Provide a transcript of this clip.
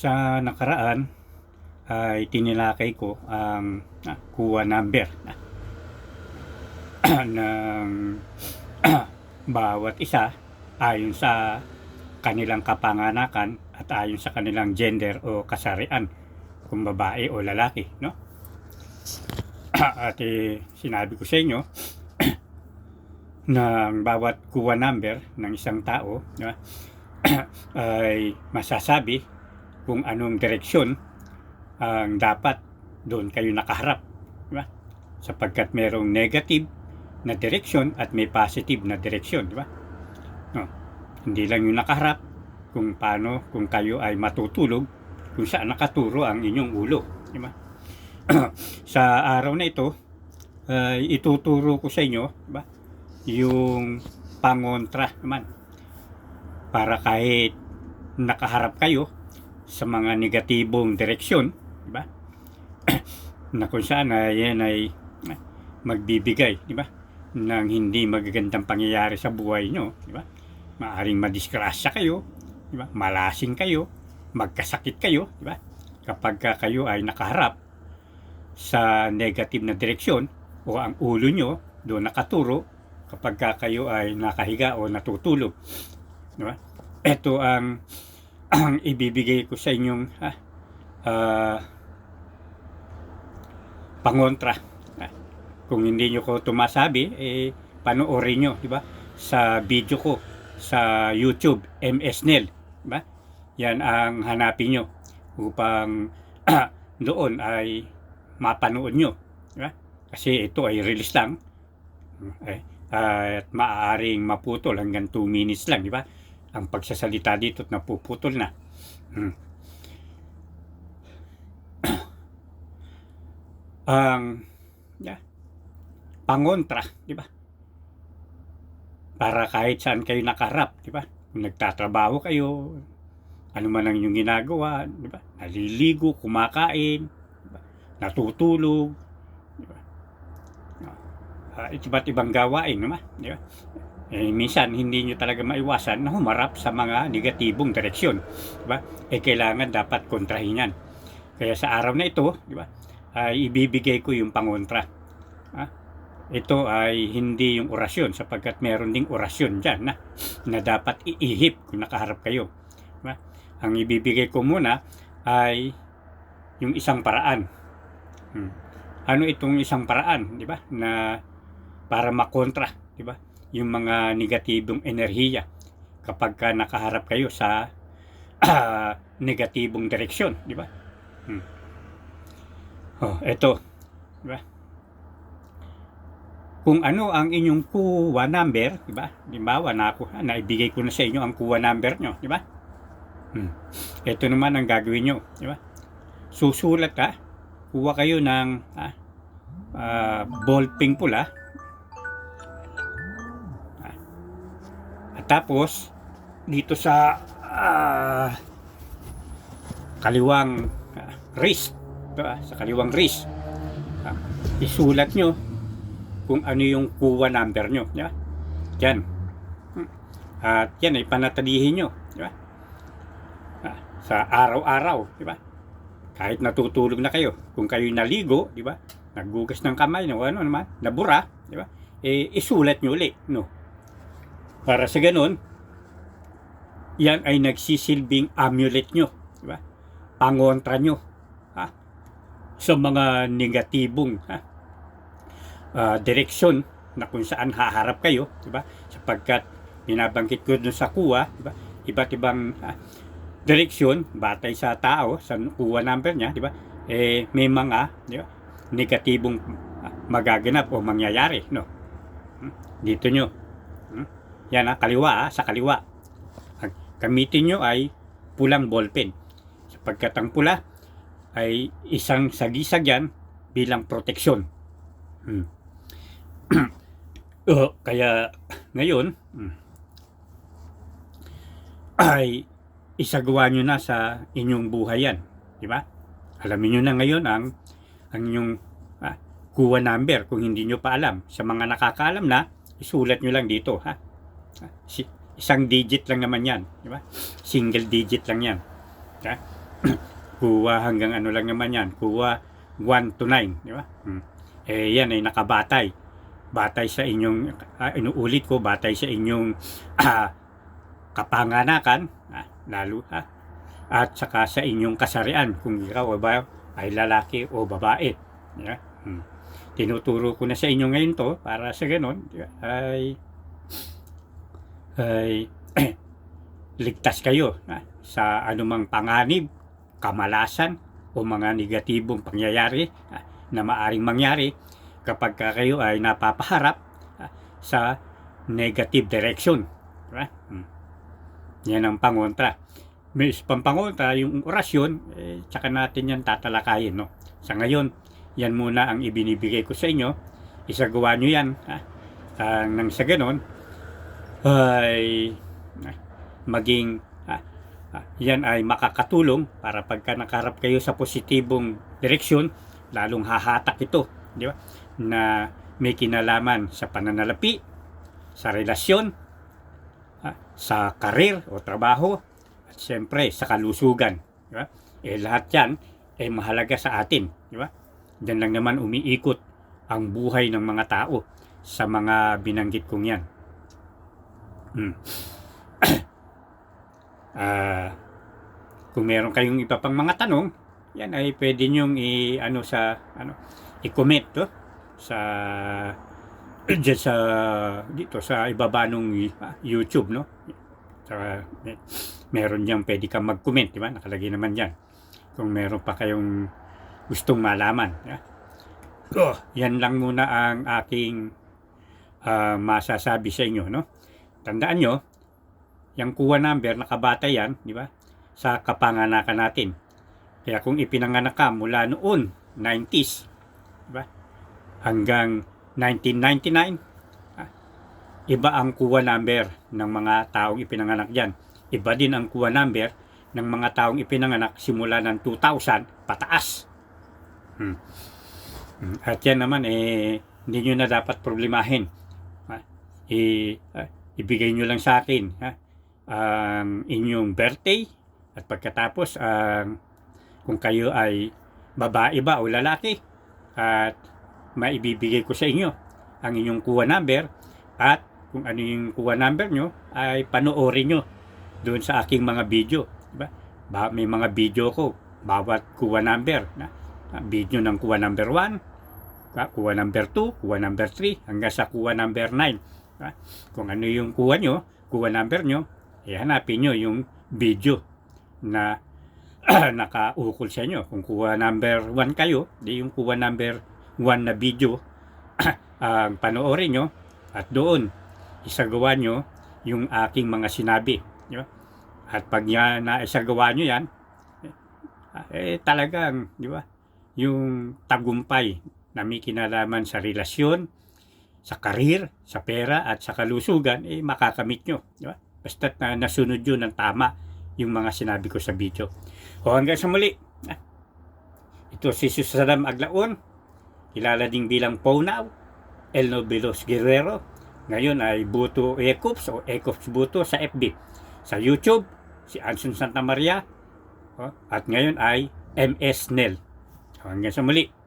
Sa nakaraan ay tinilakay ko ang ah, kuha number ah, ng bawat isa ayon sa kanilang kapanganakan at ayon sa kanilang gender o kasarian kung babae o lalaki no? At eh, sinabi ko sa inyo ng bawat kuha number ng isang tao ba, ay masasabi kung anong direksyon ang dapat doon kayo nakaharap. Di ba? Sapagkat merong negative na direksyon at may positive na direksyon. Di ba? No. Hindi lang yung nakaharap kung paano, kung kayo ay matutulog, kung saan nakaturo ang inyong ulo. Di ba? sa araw na ito, ay ituturo ko sa inyo, di ba? yung pangontra naman. Para kahit nakaharap kayo sa mga negatibong direksyon, di ba? na kung saan ay yan ay magbibigay, di ba? ng hindi magagandang pangyayari sa buhay nyo, di ba? Maaring madisgrasya kayo, di ba? Malasing kayo, magkasakit kayo, di ba? Kapag ka kayo ay nakaharap sa negative na direksyon o ang ulo nyo doon nakaturo kapag ka kayo ay nakahiga o natutulog. Di ba? Ito ang ibibigay ko sa inyong ah, ah, pangontra. Kung hindi nyo ko tumasabi, eh, panoorin nyo, di ba? Sa video ko, sa YouTube, MS Nel, di ba? Yan ang hanapin nyo upang doon ay mapanood nyo, di ba? Kasi ito ay release lang. Eh, at maaaring maputol hanggang 2 minutes lang, di ba? Ang pagsasalita dito at napuputol na. Hmm. ang yeah, pangontra, di ba? Para kahit saan kayo nakaharap, di ba? Kung nagtatrabaho kayo, ano man ang inyong ginagawa, di ba? Naliligo, kumakain, di ba? natutulog, di ba? Uh, iba't ibang gawain, naman, di ba? Eh, minsan hindi nyo talaga maiwasan na humarap sa mga negatibong direksyon, di ba? Eh kailangan dapat kontrahin yan. Kaya sa araw na ito, di ba? ay ibibigay ko yung pangontra. Ha? Ito ay hindi yung orasyon sapagkat meron ding orasyon dyan na, na dapat iihip kung nakaharap kayo. Diba? Ang ibibigay ko muna ay yung isang paraan. Hmm. Ano itong isang paraan, di ba? Na para makontra, di ba? Yung mga negatibong enerhiya kapag ka nakaharap kayo sa uh, negatibong direksyon, di ba? Hmm. Oh, eto. Di ba? Kung ano ang inyong kuha number, di ba? Limbawa, na ako, naibigay ko na sa inyo ang kuha number nyo, di ba? Hmm. Ito naman ang gagawin nyo, di ba? Susulat ka, kuha kayo ng ah, uh, ballping pula. At tapos, dito sa ah, kaliwang ah, wrist, ah, sa kaliwang wrist. Ah, isulat nyo kung ano yung kuha number nyo. Di ba? Yan. Hmm. At yan ay panatalihin nyo. Di ba? Ah, sa araw-araw. Di ba? Kahit natutulog na kayo. Kung kayo naligo, di ba? Naggugas ng kamay, no? ano naman, nabura, di ba? Eh, isulat nyo ulit, no? Para sa ganun, yan ay nagsisilbing amulet nyo. Di ba? Pangontra nyo sa mga negatibong ha, uh, direksyon na kung saan haharap kayo, di ba? Sapagkat binabanggit ko dun sa kuha, di ba? Iba't ibang uh, direksyon batay sa tao sa kuha number niya, di ba? Eh may mga, di ba? negatibong magaganap o mangyayari, no? Hmm? Dito nyo. Hmm? Yan ha, kaliwa ha, sa kaliwa. Ang gamitin nyo ay pulang ballpen. Sapagkat ang pula ay isang sagisag yan bilang proteksyon. Hmm. uh, kaya ngayon hmm, ay isagawa nyo na sa inyong buhay yan. Di ba? Alamin nyo na ngayon ang, ang inyong ah, kuha number kung hindi nyo pa alam. Sa mga nakakaalam na, isulat nyo lang dito. Ha? Isang digit lang naman yan. Di ba? Single digit lang yan. Ha? kuha hanggang ano lang naman yan, kuha 1 to 9, di ba? Hmm. Eh yan ay nakabatay. Batay sa inyong, ah, inuulit ko, batay sa inyong ah, kapanganakan, ah, lalo ha, at saka sa inyong kasarian, kung ikaw ba ay lalaki o babae. Ba? Hmm. Tinuturo ko na sa inyo ngayon to para sa ganon di ba, ay ay ligtas kayo ha, sa anumang panganib, kamalasan o mga negatibong pangyayari ha, na maaring mangyari kapag ka kayo ay napapaharap ha, sa negative direction. Diba? Hmm. Yan ang pangontra. May pampangontra, yung orasyon, eh, tsaka natin yan tatalakayin. No? Sa ngayon, yan muna ang ibinibigay ko sa inyo. Isagawa nyo yan. Ha? Ah, nang sa ganon, ay maging ah, ah, yan ay makakatulong para pagka nakarap kayo sa positibong direksyon, lalong hahatak ito, di ba? Na may kinalaman sa pananalapi, sa relasyon, ah, sa karir o trabaho, at siyempre sa kalusugan. Di ba? Eh lahat yan ay mahalaga sa atin. Di ba? Diyan lang naman umiikot ang buhay ng mga tao sa mga binanggit kong yan. Hmm. Ah, kung meron kayong iba pang mga tanong, yan ay pwede nyong i ano sa ano i-comment to sa dyan sa dito sa ibaba nung ah, YouTube no. Sa eh, meron diyan pwede kang mag-comment, di ba? Nakalagay naman diyan. Kung meron pa kayong gustong malaman, ya. Oh, yan lang muna ang aking ah, masasabi sa inyo, no? Tandaan nyo, yung kuha number, nakabata yan, di ba? Sa kapanganakan natin. Kaya kung ipinanganak ka mula noon, 90s, di ba? Hanggang 1999, ah, iba ang kuha number ng mga taong ipinanganak dyan. Iba din ang kuha number ng mga taong ipinanganak simula ng 2000 pataas. Hmm. Hmm. At yan naman, eh, hindi nyo na dapat problemahin. Ha? Ah, ibigay nyo lang sa akin ha? ang inyong birthday at pagkatapos ang kung kayo ay babae ba o lalaki at maibibigay ko sa inyo ang inyong kuha number at kung ano yung kuha number nyo ay panoorin nyo doon sa aking mga video. Diba? Ba, may mga video ko bawat kuha number na video ng kuha number 1 kuha number 2, kuha number 3 hanggang sa kuha number 9 Ha? Kung ano yung kuha nyo, kuha number nyo, eh hanapin nyo yung video na nakaukol sa inyo. Kung kuha number 1 kayo, di yung kuha number 1 na video ang panoorin nyo at doon isagawa nyo yung aking mga sinabi. Di ba? At pag yan, naisagawa nyo yan, eh, eh talagang, di ba, yung tagumpay na may kinalaman sa relasyon, sa karir, sa pera at sa kalusugan, eh makakamit nyo. Di ba? Basta na nasunod yun ng tama yung mga sinabi ko sa video. O hanggang sa muli. Ah, Ito si Susadam Aglaon, kilala ding bilang Paunaw, El Nobelos Guerrero. Ngayon ay Buto Ecops o Ecops Buto sa FB. Sa YouTube, si Anson Santa Maria. O, At ngayon ay MS Nel. Hanggang sa muli.